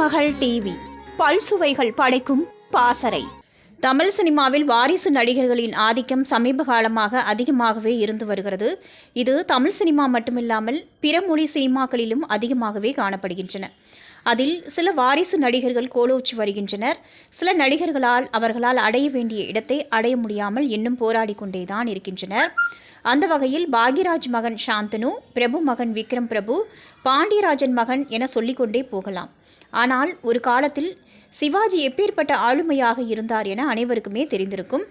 மகள் டிவி. பல்சுவைகள் படைக்கும் பாசறை. தமிழ் சினிமாவில் வாரிசு நடிகர்களின் ஆதிக்கம் சமீப காலமாக அதிகமாகவே இருந்து வருகிறது. இது தமிழ் சினிமா மட்டுமில்லாமல் பிற மொழி சினிமாக்களிலும் அதிகமாகவே காணப்படுகின்றன. அதில் சில வாரிசு நடிகர்கள் கோலோச்சி வருகின்றனர். சில நடிகர்களால் அவர்களால் அடைய வேண்டிய இடத்தை அடைய முடியாமல் இன்னும் போராடி கொண்டேதான் இருக்கின்றனர். அந்த வகையில் பாக்யராஜ் மகன் சாந்தனு பிரபு மகன் விக்ரம் பிரபு பாண்டியராஜன் மகன் என சொல்லிக்கொண்டே போகலாம். ஆனால் ஒரு காலத்தில் சிவாஜி எப்பேற்பட்ட ஆளுமையாக இருந்தார் என அனைவருக்குமே தெரிந்திருக்கும்.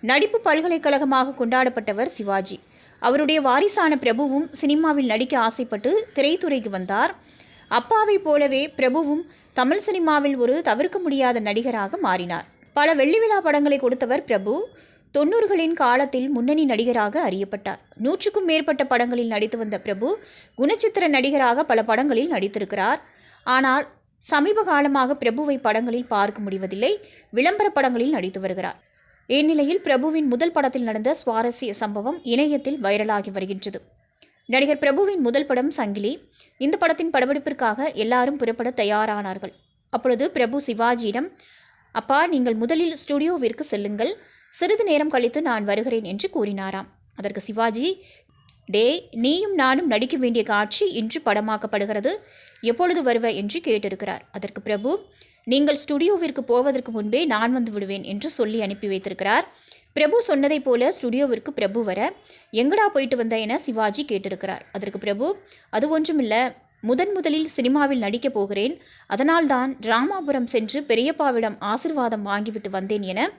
நடிப்பு பல்கலைக்கழகமாக கொண்டாடப்பட்டவர் சிவாஜி. அவருடைய வாரிசான பிரபுவும் சினிமாவில் நடிக்க ஆசைப்பட்டு திரைத்துறைக்கு வந்தார். அப்பாவைப் போலவே பிரபுவும் தமிழ் சினிமாவில் ஒரு தவிர்க்க முடியாத நடிகராக மாறினார். பல வெள்ளி விழா படங்களை கொடுத்தவர் பிரபு தொண்ணூறுகளின் காலத்தில் முன்னணி நடிகராக அறியப்பட்டார். நூற்றுக்கும் மேற்பட்ட படங்களில் நடித்து வந்த பிரபு குணச்சித்திர நடிகராக பல படங்களில் நடித்திருக்கிறார். ஆனால் சமீப காலமாக பிரபுவை படங்களில் பார்க்க முடிவதில்லை விளம்பர படங்களில் நடித்து வருகிறார். இந்நிலையில் பிரபுவின் முதல் படத்தில் நடந்த சுவாரஸ்ய சம்பவம் இணையத்தில் வைரலாகி வருகின்றது. நடிகர் பிரபுவின் முதல் படம் சங்கிலி. இந்த படத்தின் படப்பிடிப்பிற்காக எல்லாரும் புறப்பட தயாரானார்கள். அப்பொழுது பிரபு சிவாஜியிடம் அப்பா நீங்கள் முதலில் ஸ்டுடியோவிற்கு செல்லுங்கள். சிறிது நேரம் கழித்து நான் வருகிறேன் என்று கூறினாராம். அதற்கு சிவாஜி டே நீயும் நானும் நடிக்க வேண்டிய காட்சி இன்று படமாக்கப்படுகிறது. எப்பொழுது வருவ? என்று கேட்டிருக்கிறார். அதற்கு பிரபு நீங்கள் ஸ்டுடியோவிற்கு போவதற்கு முன்பே நான் வந்து விடுவேன் என்று சொல்லி அனுப்பி வைத்திருக்கிறார். பிரபு சொன்னதைப் போல ஸ்டுடியோவிற்கு பிரபு வர எங்கடா போயிட்டு வந்த என சிவாஜி கேட்டிருக்கிறார். அதற்கு பிரபு அது ஒன்றுமில்லை. முதன் முதலில் சினிமாவில் நடிக்கப் போகிறேன். அதனால்தான் ராமாபுரம் சென்று பெரியப்பாவிடம் ஆசிர்வாதம் வாங்கிவிட்டு வந்தேன் என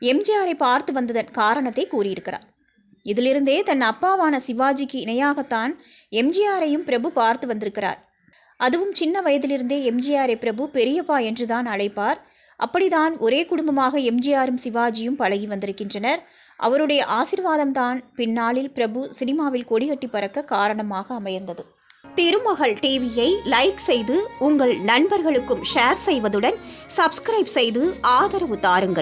எம்ஜிஆரை பார்த்து வந்ததன் காரணத்தை கூறியிருக்கிறார். இதிலிருந்தே தன் அப்பாவான சிவாஜிக்கு இணையாகத்தான் எம்ஜிஆரையும் பிரபு பார்த்து வந்திருக்கிறார். அதுவும் சின்ன வயதிலிருந்தே எம்ஜிஆரை பிரபு பெரியப்பா என்றுதான் அழைப்பார். அப்படிதான் ஒரே குடும்பமாக எம்ஜிஆரும் சிவாஜியும் பழகி வந்திருக்கின்றனர். அவருடைய ஆசிர்வாதம்தான் பின்னாளில் பிரபு சினிமாவில் கொடிகட்டி பறக்க காரணமாக அமைந்தது. திருமகள் டிவியை லைக் செய்து உங்கள் நண்பர்களுக்கும் ஷேர் செய்வதுடன் சப்ஸ்கிரைப் செய்து ஆதரவு தாருங்கள்.